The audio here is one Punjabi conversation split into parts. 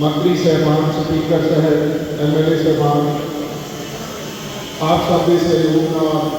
ਮੰਤਰੀ ਸਹਿਬਾਨ ਸਪੀਕਰ ਸਾਹਿਬ ਐਮਐਲਏ ਸਹਿਬਾਨ ਆਪ ਸਭ ਦੇ ਸਹਿਯੋਗ ਨਾਲ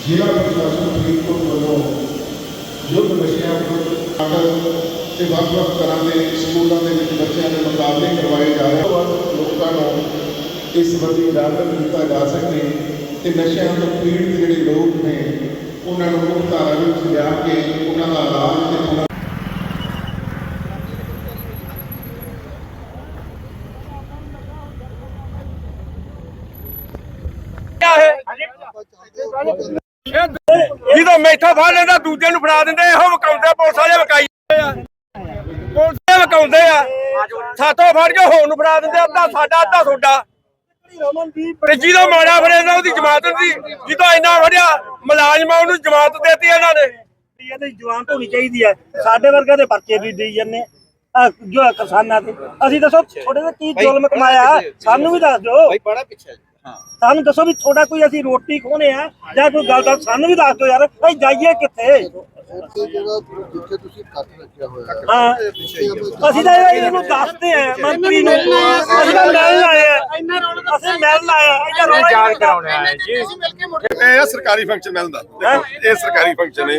ਜ਼ਿਲ੍ਹਾ ਪ੍ਰਸ਼ਾਸਨ ਫਰੀਦਕੋਟ ਵੱਲੋਂ ਯੁੱਧ ਨਸ਼ਿਆਂ ਵਿਰੁੱਧ ਨਾਟਕ ਤੇ ਵੱਖ-ਵੱਖ ਤਰ੍ਹਾਂ ਦੇ ਸਕੂਲਾਂ ਦੇ ਵਿੱਚ ਬੱਚਿਆਂ ਦੇ ਮੁਕਾਬਲੇ ਕਰਵਾਏ ਜਾ ਰਹੇ ਹਨ ਲੋਕਾਂ ਨੂੰ ਇਸ ਸੰਬੰਧੀ ਜਾਗਰੂਕ ਕੀਤਾ ਜਾ ਸਕੇ ਤੇ ਨਸ਼ਿਆਂ ਤੋਂ ਪੀੜਤ ਜਿਹੜੇ ਲੋਕ ਨੇ ਉਹਨਾਂ ਨੂੰ ਮੁੱਖ ਧਾਰਾ ਵਿੱਚ ਲਿਆ ਕੇ ਉਹਨਾਂ ਦਾ ਇਲਾਜ ਤੇ ਉਹਨਾਂ ਜਦੋਂ ਮੈਥਾ ਫੜ ਲੈਂਦਾ ਦੂਜੇ ਨੂੰ ਫੜਾ ਦਿੰਦੇ। ਇਹੋ ਵਕਾਉਂਦੇ ਪੁਲਿਸ ਵਾਲੇ ਵਕਾਈ ਆ। ਪੁਲਿਸ ਵਾਲੇ ਵਕਾਉਂਦੇ ਆ। ਸਾਥੋਂ ਫੜ ਕੇ ਹੋਰ ਨੂੰ ਫੜਾ ਦਿੰਦੇ ਅੱਧਾ ਸਾਡਾ ਅੱਧਾ ਤੁਹਾਡਾ। ਤੇ ਜਿਹਦਾ ਮਾੜਾ ਫੜਿਆ ਨਾ ਉਹਦੀ ਜਮਾਤ ਦੀ ਜਿਹਦਾ ਇੰਨਾ ਫੜਿਆ ਮੁਲਾਜ਼ਮਾਂ ਉਹਨੂੰ ਜਮਾਤ ਦੇਤੀ ਇਹਨਾਂ ਨੇ। ਇਹਦੀ ਜਵਾਨ ਹੋਣੀ ਚਾਹੀਦੀ ਹੈ ਸਾਡੇ ਵਰਗਾ ਦੇ ਪਰਚੇ ਵੀ ਦੇਈ ਜਾਂਦੇ। ਆ ਜੋ ਕਿਸਾਨਾਂ ਤੇ ਅਸੀਂ ਦੱਸੋ ਤੁਹਾਡੇ ਤੇ ਕੀ ਜ਼ੁਲਮ ਕਮਾਇਆ? ਸਾਨੂੰ ਵੀ ਦੱਸ ਦਿਓ। ਭਾਈ ਬੜਾ ਪਿੱਛੇ ਸਾਨੂੰ ਦੱਸੋ ਵੀ ਤੁਹਾਡਾ ਕੋਈ ਅਸੀਂ ਰੋਟੀ ਖੋਨੇ ਆ ਜਾਂ ਕੋਈ ਗੱਲ ਦਾ ਸਾਨੂੰ ਵੀ ਦੱਸ ਦਿਓ ਯਾਰ ਅਸੀਂ ਜਾਈਏ ਕਿੱਥੇ? ਉੱਥੇ ਜਿਹੜਾ ਜਿੱਥੇ ਤੁਸੀਂ ਕੱਟ ਰੱਖਿਆ ਹੋਇਆ ਹੈ ਹਾਂ। ਅਸੀਂ ਤਾਂ ਇਹ- ਇਹਨੂੰ ਦੱਸਦੇ ਆ ਮੰਤਰੀ ਨੂੰ। ਅਸੀਂ ਤਾਂ ਮਿਲਣ ਆਏ ਆ ਅਸੀਂ ਮਿਲਣ ਆਏ ਆ ਇਹਦਾ ਰੌਲਾ ਹੀ ਜਾਣ ਨਹੀਂ ਕਰਾਉਣੇ ਆਏ ਜੀ। ਇਹ ਸਰਕਾਰੀ ਫੰਕਸ਼ਨ ਮਿਲਦਾ ਇਹ ਸਰਕਾਰੀ ਫੰਕਸ਼ਨ ਹੈ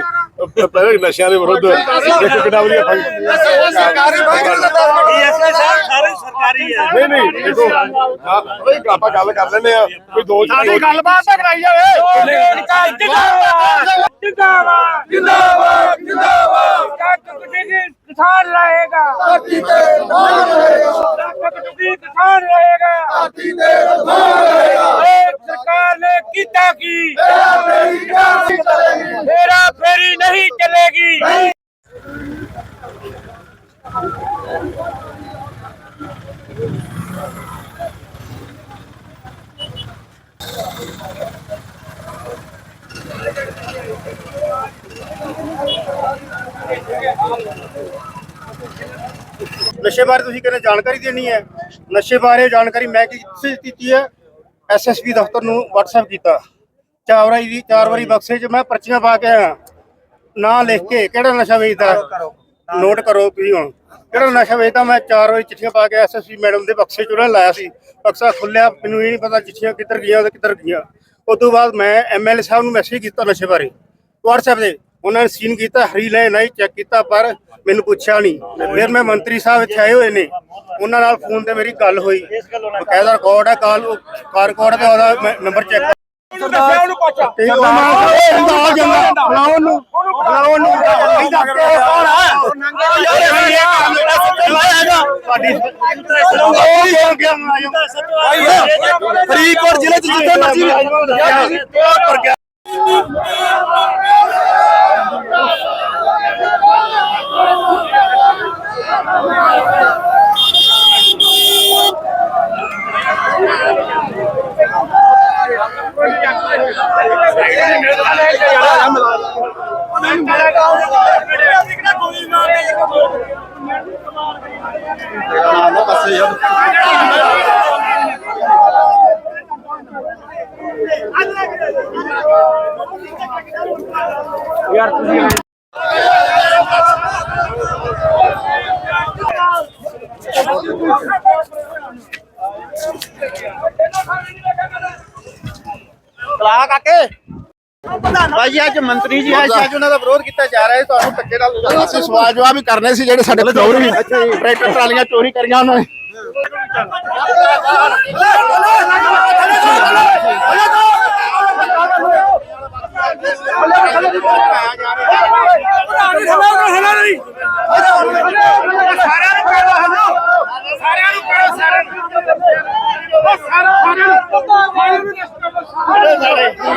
ਪਹਿਲੇ ਨਸ਼ਿਆਂ ਦੇ ਵਿਰੁੱਧ ਇੱਕ ਕਿੰਨਾ ਵਧੀਆ ਫੰਕਸ਼ਨ ਸਰਕਾਰੀ DSP ਸਾਹਿਬ ਸਾਰੇ ਸਰਕਾਰੀ ਆ। ਨਹੀਂ ਨਹੀਂ ਦੇਖੋ ਆਪਾਂ ਗੱਲ ਕਰ ਲੈਂਦੇ ਆ ਕੋਈ ਦੋ ਸਾਡੀ ਗੱਲਬਾਤ ਤਾਂ ਕਰਾਈ ਜਾਵੇ। ਜਿੰਦਾਬਾਦ। ਜਿੰਦਾਬਾਦ। ਜਿੰਦਾਬਾਦ ਜਿੰਦਾਬਾਦ। ਕੱਟ ਕੁੱਟੀ ਕਿਸਾਨ ਰਹੇਗਾ। ਕੱਟੀ ਤੇ ਕਿਸਾਨ ਰਹੇਗਾ। ਕੱਟ ਕੁੱਟੀ ਕਿਸਾਨ ਰਹੇਗਾ। ਕੱਟੀ ਤੇ ਕਿਸਾਨ ਰਹੇਗਾ ਸਰਕਾਰ ਨੇ ਕੀਤਾ ਕੀ ਮੇਰਾ ਫੇਰੀ ਨਹੀਂ ਚੱਲੇਗੀ ਨਸ਼ੇ ਬਾਰੇ ਤੁਸੀਂ ਕਹਿੰਦੇ ਜਾਣਕਾਰੀ ਦੇਣੀ ਹੈ? ਨਸ਼ੇ ਬਾਰੇ ਜਾਣਕਾਰੀ ਮੈਂ ਕਿਸੇ ਕੀਤੀ ਹੈ? ਐਸਐਸਪੀ ਦਫ਼ਤਰ ਨੂੰ WhatsApp ਕੀਤਾ। ਚਾਰ ਵਾਰੀ ਦੀ ਚਾਰ ਵਾਰੀ ਬਕਸੇ 'ਚ ਮੈਂ ਪਰਚੀਆਂ ਪਾ ਕੇ ਆਇਆ। ਨਾਂ ਲਿਖ ਕੇ ਕਿਹੜਾ ਨਸ਼ਾ ਵੇਚਦਾ? ਨੋਟ ਕਰੋ। ਤੁਸੀਂ ਹੁਣ। ਕਿਹੜਾ ਨਸ਼ਾ ਵੇਚਦਾ? ਮੈਂ ਚਾਰ ਵਾਰੀ ਚਿੱਠੀਆਂ ਪਾ ਕੇ ਐਸਐਸਪੀ ਮੈਡਮ ਦੇ ਬਕਸੇ 'ਚ ਉਹਨਾਂ ਲਾਇਆ ਸੀ। ਬਕਸਾ ਖੁੱਲਿਆ ਮੈਨੂੰ ਇਹ ਨਹੀਂ ਪਤਾ ਚਿੱਠੀਆਂ ਕਿੱਧਰ ਗਈਆਂ ਤੇ ਕਿੱਧਰ ਗਈਆਂ। ਉਸ ਤੋਂ ਬਾਅਦ ਮੈਂ ਐਮਐਲਏ ਸਾਹਿਬ ਨੂੰ ਮੈਸੇਜ ਕੀਤਾ ਨਸ਼ੇ ਬਾਰੇ। WhatsApp ਦੇ ਉਹਨਾਂ ਨੇ ਸੀਨ ਕੀਤਾ ਹਰੀ ਲੈ ਨਹੀਂ ਚੈੱਕ ਕੀਤਾ ਪਰ ਮੈਨੂੰ ਪੁੱਛਿਆ ਨਹੀਂ। ਫਿਰ ਮੈਂ ਮੰਤਰੀ ਸਾਹਿਬ ਇੱਥੇ ਆਏ ਹੋਏ ਨੇ। ਉਹਨਾਂ ਨਾਲ ਫੋਨ ਤੇ ਮੇਰੀ ਗੱਲ ਹੋਈ। ਬਕਾਇਦਾ ਰਿਕਾਰਡ ਹੈ ਕਾਲ ਕਾਰ ਰਿਕਾਰਡ ਤੇ ਉਹਦਾ ਨੰਬਰ ਚੈੱਕ ਨੂੰ ਪੁੱਛ। ਉਹ ਜਾਂਦਾ। ਬੁਲਾਓ ਨੂੰ ਬੁਲਾਓ ਨੂੰ ਉਹ ਫਰੀਦਕੋਟ ਜ਼ਿਲ੍ਹੇ ਚ ਜਿੱਥੇ ਮਰਜ਼ੀ ਕਰ ਗਿਆ ਯਾਰ ਤੁਸੀਂ ਕਾਕੇ ਭਾਈ ਅੱਜ ਮੰਤਰੀ ਜੀ ਆਏ ਅੱਜ ਉਹਨਾਂ ਦਾ ਵਿਰੋਧ ਕੀਤਾ ਜਾ ਰਿਹਾ ਹੈ ਤੁਹਾਨੂੰ ਧੱਕੇ ਨਾਲ ਅਸੀਂ ਸਵਾਲ ਜਵਾਬ ਵੀ ਕਰਨੇ ਸੀ ਜਿਹੜੇ ਸਾਡੇ ਚੋਰੀ ਟਰੈਕਟਰ ਟਰਾਲੀਆਂ ਚੋਰੀ ਕਰੀਆਂ ਉਹਨਾਂ ਨੇ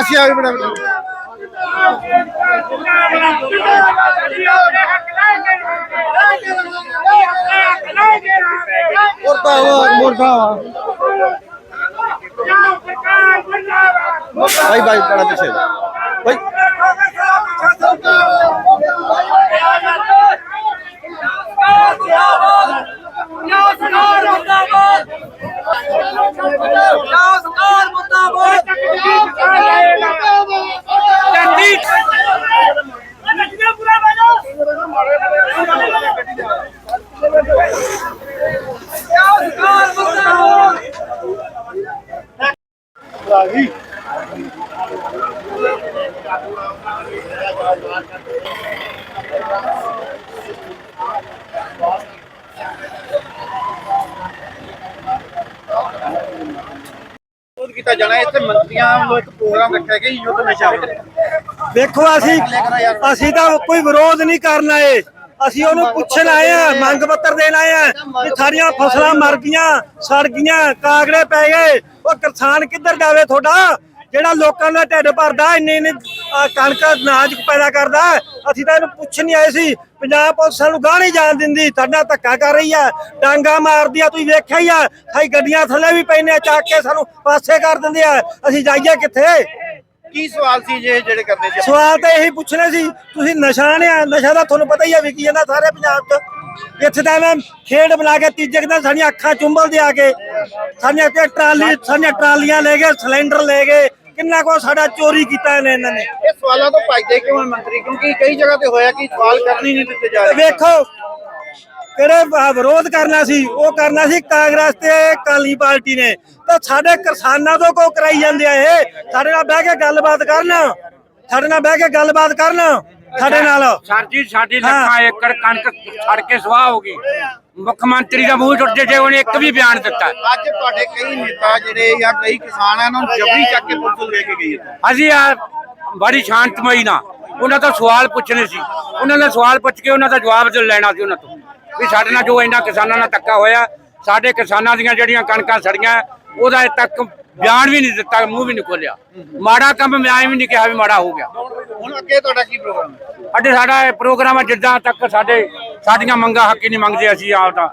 ਭਾਈ ਪਾਸੇ ਆ ਕੇ ਬੜਾ ਬੜਾ ਮੁਰਦਾਬਾਦ ਮੁਰਦਾਬਾਦ ਭਾਈ ਭਾਈ ਵਿਰੋਧ ਕੀਤਾ ਜਾਣਾ ਹੈ। ਇੱਥੇ ਮੰਤਰੀਆਂ ਵੱਲੋਂ ਇੱਕ ਪ੍ਰੋਗਰਾਮ ਰੱਖਿਆ ਗਿਆ ਜੀ, ਯੁੱਧ ਨਸ਼ਾ ਵਿਰੁੱਧ ਦੇਖੋ ਅਸੀਂ ਅਸੀਂ ਤਾਂ ਕੋਈ ਵਿਰੋਧ ਨਹੀਂ ਕਰਨ ਆਏ ਅਸੀਂ ਉਹਨੂੰ ਪੁੱਛਣ ਆਏ ਆ ਮੰਗ ਪੱਤਰ ਦੇਣ ਆਏ ਆ ਕਿ ਸਾਰੀਆਂ ਫਸਲਾਂ ਮਰ ਗਈਆਂ ਸੜ ਗਈਆਂ ਕਾਗੜੇ ਪੈ ਗਏ। ਉਹ ਕਿਸਾਨ ਕਿੱਧਰ ਜਾਵੇ ਤੁਹਾਡਾ? ਜਿਹੜਾ ਲੋਕਾਂ ਦਾ ਢਿੱਡ ਭਰਦਾ ਇੰਨੇ ਇੰਨੇ ਕਣਕ ਅਨਾਜ ਪੈਦਾ ਕਰਦਾ ਅਸੀਂ ਤਾਂ ਇਹਨੂੰ ਪੁੱਛ ਨਹੀਂ ਆਏ ਸੀ। ਪੰਜਾਬ ਪੁਲਿਸ ਸਾਨੂੰ ਗਾਹ ਨਹੀਂ ਜਾਣ ਦਿੰਦੀ ਸਾਡਾ ਧੱਕਾ ਕਰ ਰਹੀ ਆ ਡਾਂਗਾ ਮਾਰਦੀ ਆ ਤੁਸੀਂ ਵੇਖਿਆ ਹੀ ਆ। ਸਾਈ ਗੱਡੀਆਂ ਥੱਲੇ ਵੀ ਪੈਨੇ ਆ ਚੱਕ ਕੇ ਸਾਨੂੰ ਪਾਸੇ ਕਰ ਦਿੰਦੇ ਆ। ਅਸੀਂ ਜਾਈਏ ਕਿੱਥੇ? ਕੀ ਸਵਾਲ ਸੀ ਜੇ ਜਿਹੜੇ ਕਰਦੇ ਸੀ ਸਵਾਲ ਤਾਂ ਇਹੀ ਪੁੱਛਣਾ ਸੀ ਤੁਸੀਂ ਨਸ਼ਾ ਨੇ ਨਸ਼ਾ ਦਾ ਤੁਹਾਨੂੰ ਪਤਾ ਹੀ ਆ ਵਿਕੀ ਜਾਂਦਾ ਸਾਰੇ ਪੰਜਾਬ 'ਚ। ਇੱਥੇ ਤਾਂ ਮੈਂ ਖੇਡ ਬਣਾ ਕੇ ਤੀਜੇ ਦਿਨ ਸਾਡੀਆਂ ਅੱਖਾਂ ਚੁੰਬਲਦੇ ਆ ਕੇ ਸਾਡੀਆਂ ਤੇ ਟਰਾਲੀ ਸਾਡੀਆਂ ਟਰਾਲੀਆਂ ਲੈ ਗਏ ਸਿਲੰਡਰ ਲੈ ਗਏ ਕਿੰਨਾ ਕੋ ਸਾਡਾ ਚੋਰੀ ਕੀਤਾ ਇਹਨੇ ਇਹਨਾਂ ਨੇ। ਇਹ ਸਵਾਲਾਂ ਤੋਂ ਭੱਜਦੇ ਕਿਉਂ ਮੰਤਰੀ? ਕਿਉਂਕਿ ਕਈ ਜਗ੍ਹਾ ਤੇ ਹੋਇਆ ਕਿ ਸਵਾਲ ਕਰਨ ਨਹੀਂ ਦਿੱਤੇ ਜਾ ਰਹੇ। ਵੇਖੋ ਕਿਹੜੇ ਵਿਰੋਧ ਕਰਨਾ ਸੀ ਉਹ ਕਰਨਾ ਸੀ ਕਾਂਗਰਸ ਤੇ ਕਾਲੀ ਪਾਰਟੀ ਨੇ। ਤਾਂ ਸਾਡੇ ਕਿਸਾਨਾਂ ਤੋਂ ਕੋ ਕਰਾਈ ਜਾਂਦੇ ਆ ਇਹ? ਸਾਡੇ ਨਾਲ ਬਹਿ ਕੇ ਗੱਲਬਾਤ ਕਰਨ। ਸਾਡੇ ਨਾਲ ਬਹਿ ਕੇ ਗੱਲਬਾਤ ਕਰਨ। ਸਾਡੇ ਨਾਲ। ਸਰ ਜੀ ਸਾਡੀ ਲੱਖਾਂ ਏਕੜ ਕਣਕ ਛੜ ਕੇ ਸਵਾਹ ਹੋ ਗਈ। ਮੁੱਖ ਮੰਤਰੀ ਦਾ ਮੂੰਹ ਟੁੱਟ ਜੇ ਉਹਨੇ ਇੱਕ ਵੀ ਬਿਆਨ ਦਿੱਤਾ। ਅੱਜ ਤੁਹਾਡੇ ਕਈ ਨੇਤਾ ਜਿਹੜੇ ਜਾਂ ਕਈ ਕਿਸਾਨ ਆ ਉਹਨਾਂ ਨੂੰ ਜਬਰੀ ਚੱਕ ਕੇ ਪੁਲਿਸ ਲੈ ਕੇ ਗਈ ਹੈ ਅਸੀਂ ਆ ਬੜੀ ਸ਼ਾਂਤਮਈ ਨਾਲ ਉਹਨਾਂ ਤੋਂ ਸਵਾਲ ਪੁੱਛਣੇ ਸੀ। ਉਹਨਾਂ ਨੇ ਸਵਾਲ ਪੁੱਛ ਕੇ ਉਹਨਾਂ ਦਾ ਜਵਾਬ ਲੈਣਾ ਸੀ ਉਹਨਾਂ ਤੋਂ। ਵੀ ਸਾਡੇ ਨਾਲ ਜੋ ਇਹਨਾਂ ਕਿਸਾਨਾਂ ਨਾਲ ਧੱਕਾ ਹੋਇਆ ਸਾਡੇ ਕਿਸਾਨਾਂ ਦੀਆਂ ਜਿਹੜੀਆਂ ਕਣਕਾਂ ਸੜੀਆਂ ਉਹਦਾ ਤੱਕ ਬਿਆਨ ਵੀ ਨਹੀਂ ਦਿੱਤਾ ਮੂੰਹ ਵੀ ਨਹੀਂ ਖੋਲਿਆ ਮਾੜਾ ਕੰਮ ਮੈਂ ਵੀ ਨਹੀਂ ਕਿਹਾ ਵੀ ਮਾੜਾ ਹੋ ਗਿਆ। ਹੁਣ ਅੱਗੇ ਤੁਹਾਡਾ ਕੀ ਪ੍ਰੋਗਰਾਮ ਹੈ? ਸਾਡੇ ਪ੍ਰੋਗਰਾਮ ਹੈ ਜਿੱਦਾਂ ਤੱਕ ਸਾਡੇ ਸਾਡੀਆਂ ਮੰਗਾਂ ਹੱਕ ਨਹੀਂ ਮੰਗਦੇ ਅਸੀਂ ਆਪ ਦਾ